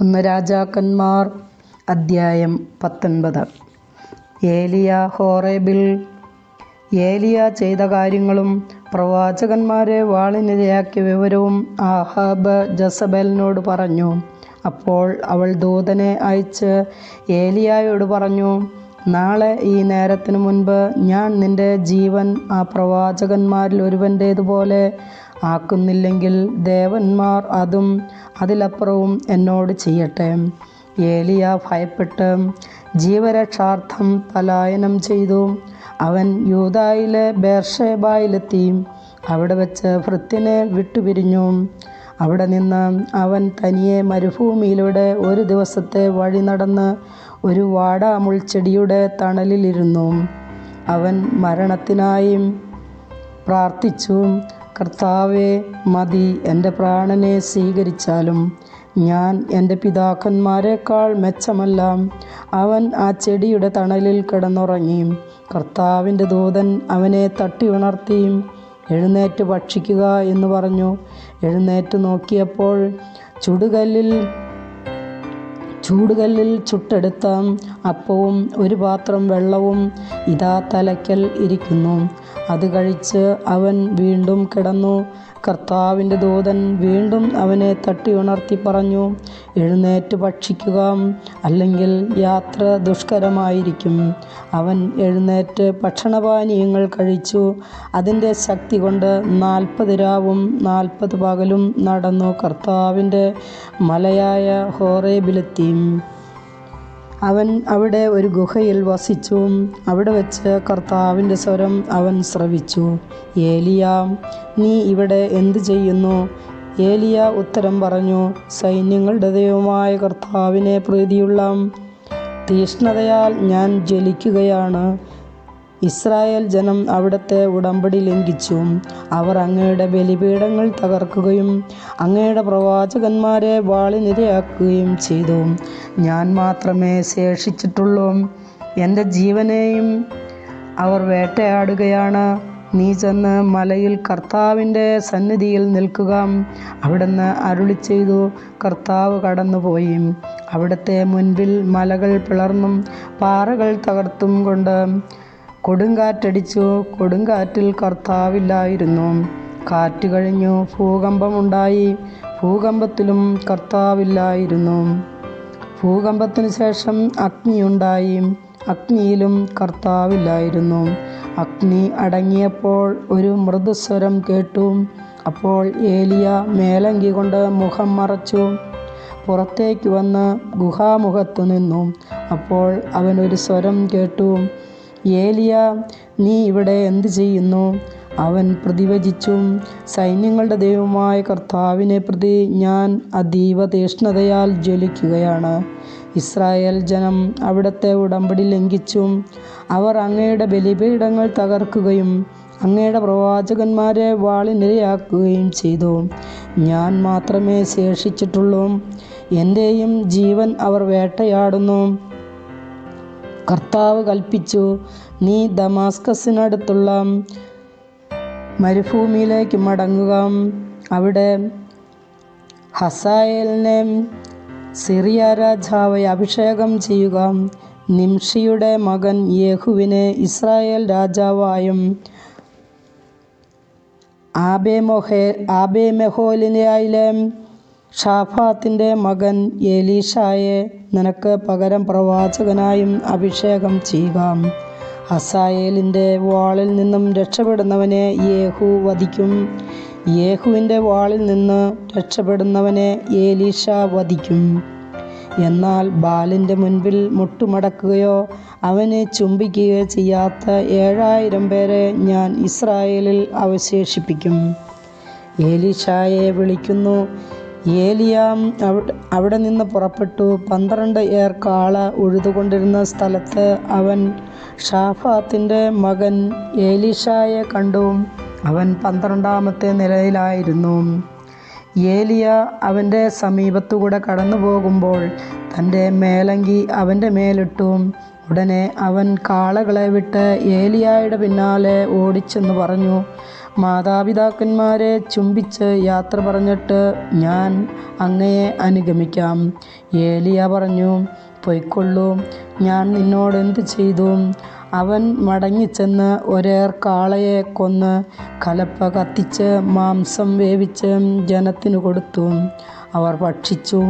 ഒന്ന് രാജാക്കന്മാർ അദ്ധ്യായം പത്തൊൻപത്. ഏലിയ ഹോറേബിൽ ഏലിയ ചെയ്ത കാര്യങ്ങളും പ്രവാചകന്മാരെ വാളിനിരയാക്കിയ വിവരവും ആഹാബ് ജസബലിനോട് പറഞ്ഞു. അപ്പോൾ അവൾ ദൂതനെ അയച്ച് ഏലിയായോട് പറഞ്ഞു നാളെ ഈ നേരത്തിനു മുൻപ് ഞാൻ നിന്റെ ജീവൻ ആ പ്രവാചകന്മാരിൽ ഒരുവന്റേതുപോലെ ആക്കുന്നില്ലെങ്കിൽ ദേവന്മാർ അതും അതിലപ്പുറവും എന്നോട് ചെയ്യട്ടെ. ഏലിയ ഭയപ്പെട്ട് ജീവരക്ഷാർത്ഥം പലായനം ചെയ്തു. അവൻ യൂതായിലെ ബേർഷേബായിലെത്തി അവിടെ വെച്ച് ഭൃത്യനെ വിട്ടുപിരിഞ്ഞു. അവിടെ നിന്ന് അവൻ തനിയെ മരുഭൂമിയിലൂടെ ഒരു ദിവസത്തെ വഴി നടന്ന് ഒരു വാടാമുൾച്ചെടിയുടെ തണലിലിരുന്നു. അവൻ മരണത്തിനായി പ്രാർത്ഥിച്ചു. കർത്താവെ മതി എന്റെ പ്രാണനെ സ്വീകരിച്ചാലും ഞാൻ എന്റെ പിതാക്കന്മാരെക്കാൾ മെച്ചമല്ല. അവൻ ആ ചെടിയുടെ തണലിൽ കിടന്നുറങ്ങി. കർത്താവിന്റെ ദൂതൻ അവനെ തട്ടി ഉണർത്തി എഴുന്നേറ്റ് ഭക്ഷിക്കുക എന്ന് പറഞ്ഞു. എഴുന്നേറ്റ് നോക്കിയപ്പോൾ ചുടുകല്ലിൽ ചൂടുകല്ലിൽ ചുട്ടെടുത്ത അപ്പവും ഒരു പാത്രം വെള്ളവും ഇതാ തലയ്ക്കൽ ഇരിക്കുന്നു. അത് കഴിച്ച് അവൻ വീണ്ടും കിടന്നു. കർത്താവിന്റെ ദൂതൻ വീണ്ടും അവനെ തട്ടി ഉണർത്തി പറഞ്ഞു എഴുന്നേറ്റ് ഭക്ഷിക്കുക. അല്ലെങ്കിൽ യാത്ര ദുഷ്കരമായിരിക്കും. അവൻ എഴുന്നേറ്റ് ഭക്ഷണപാനീയങ്ങൾ കഴിച്ചു. അതിന്റെ ശക്തി കൊണ്ട് നാൽപ്പത് രാവും നാൽപ്പത് പകലും നടന്നു കർത്താവിന്റെ മലയായ ഹോറേബിലെത്തി. അവൻ അവിടെ ഒരു ഗുഹയിൽ വസിച്ചു. അവിടെ വെച്ച് കർത്താവിന്റെ സ്വരം അവൻ ശ്രവിച്ചു ഏലിയ നീ ഇവിടെ എന്തു ചെയ്യുന്നു? ഏലിയ ഉത്തരം പറഞ്ഞു സൈന്യങ്ങളുടെ ദൈവമായ കർത്താവിനെ പ്രീതിയുള്ള തീഷ്ണതയാൽ ഞാൻ ജ്വലിക്കുകയാണ്. ഇസ്രായേൽ ജനം അവിടുത്തെ ഉടമ്പടി ലംഘിച്ചു അവർ അങ്ങയുടെ ബലിപീഠങ്ങൾ തകർക്കുകയും അങ്ങയുടെ പ്രവാചകന്മാരെ വാളിനിരയാക്കുകയും ചെയ്തു. ഞാൻ മാത്രമേ ശേഷിച്ചിട്ടുള്ളൂ. എന്റെ ജീവനെയും അവർ വേട്ടയാടുകയാണ്. നീ ചെന്ന് മലയിൽ കർത്താവിന്റെ സന്നിധിയിൽ നിൽക്കുക. അവിടുന്ന് അരുളി ചെയ്തു കർത്താവ് കടന്നുപോയി. അവിടുത്തെ മുൻപിൽ മലകൾ പിളർന്നും പാറകൾ തകർത്തും കൊണ്ട് കൊടുങ്കാറ്റടിച്ചു. കൊടുങ്കാറ്റിൽ കർത്താവില്ലായിരുന്നു. കാറ്റ് കഴിഞ്ഞു. ഭൂകമ്പമുണ്ടായി. ഭൂകമ്പത്തിലും കർത്താവില്ലായിരുന്നു. ഭൂകമ്പത്തിന് ശേഷം അഗ്നിയുണ്ടായി അഗ്നിയിലും കർത്താവില്ലായിരുന്നു. അഗ്നി അടങ്ങിയപ്പോൾ ഒരു മൃദുസ്വരം കേട്ടു. അപ്പോൾ ഏലിയ മേലങ്കി കൊണ്ട് മുഖം മറച്ചു. പുറത്തേക്ക് വന്ന് ഗുഹാമുഖത്തു നിന്നു. അപ്പോൾ അവനൊരു സ്വരം കേട്ടു. ഏലിയ നീ ഇവിടെ എന്ത് ചെയ്യുന്നു? അവൻ പ്രതിവചിച്ചും സൈന്യങ്ങളുടെ ദൈവമായ കർത്താവിനെ പ്രതി ഞാൻ അതീവ തീഷ്ണതയാൽ ജ്വലിക്കുകയാണ്. ഇസ്രായേൽ ജനം അവിടുത്തെ ഉടമ്പടി ലംഘിച്ചും അവർ അങ്ങയുടെ ബലിപീഠങ്ങൾ തകർക്കുകയും അങ്ങയുടെ പ്രവാചകന്മാരെ വാളിനിരയാക്കുകയും ചെയ്തു. ഞാൻ മാത്രമേ ശേഷിച്ചിട്ടുള്ളൂ. എന്റെയും ജീവൻ അവർ വേട്ടയാടുന്നു. കർത്താവ് കൽപ്പിച്ചു. നീ ദമാസ്കസിനടുത്തുള്ള മരുഭൂമിയിലേക്ക് മടങ്ങുക. അവിടെ ഹസായേലിനെ സിറിയ രാജാവെ അഭിഷേകം ചെയ്യുക. നിംഷിയുടെ മകൻ യേഹുവിനെ ഇസ്രായേൽ രാജാവായും ആബേമൊഹേ ആബേമെഹോലിനായിലെ ഷാഫാത്തിന്റെ മകൻ എലീഷായെ നിനക്ക് പകരം പ്രവാചകനായും അഭിഷേകം ചെയ്യുക ഹസായേലിന്റെ വാളിൽ നിന്നും രക്ഷപ്പെടുന്നവനെ യേഹു വധിക്കും. യേഹുവിന്റെ വാളിൽ നിന്ന് രക്ഷപ്പെടുന്നവനെ ഏലീഷ വധിക്കും. എന്നാൽ ബാലിന്റെ മുൻപിൽ മുട്ടുമടക്കുകയോ അവനെ ചുംബിക്കുകയോ ചെയ്യാത്ത ഏഴായിരം പേരെ ഞാൻ ഇസ്രായേലിൽ അവശേഷിപ്പിക്കും. ഏലീഷായെ വിളിക്കുന്നു. ഏലിയാം അവിടെ നിന്ന് പുറപ്പെട്ടു. പന്ത്രണ്ട് ഏർ കാള ഉഴുതുകൊണ്ടിരുന്ന സ്ഥലത്ത് അവൻ ഷാഫാത്തിന്റെ മകൻ ഏലിഷായെ കണ്ടു. അവൻ പന്ത്രണ്ടാമത്തെ നിലയിലായിരുന്നു. ഏലിയ അവന്റെ സമീപത്തുകൂടെ കടന്നു പോകുമ്പോൾ തന്റെ മേലങ്കി അവന്റെ മേലിട്ടു. ഉടനെ അവൻ കാളകളെ വിട്ട് ഏലിയായുടെ പിന്നാലെ ഓടിച്ചെന്ന് പറഞ്ഞു. മാതാപിതാക്കന്മാരെ ചുംബിച്ച് യാത്ര പറഞ്ഞിട്ട് ഞാൻ അങ്ങയെ അനുഗമിക്കാം. ഏലിയ പറഞ്ഞു പൊയ്ക്കൊള്ളൂ. ഞാൻ നിന്നോട് എന്ത് ചെയ്തു? അവൻ മടങ്ങിച്ചെന്ന് ഒരേർ കാളയെ കൊന്ന് കലപ്പ കത്തിച്ച് മാംസം വേവിച്ച് ജനത്തിനു കൊടുത്തു. അവർ ഭക്ഷിച്ചു.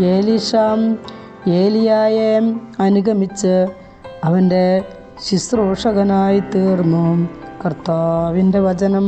ഏലിഷാം ഏലിയായെ അനുഗമിച്ച് അവന്റെ ശുശ്രൂഷകനായി തീർന്നു. കർത്താവിന്റെ വചനം.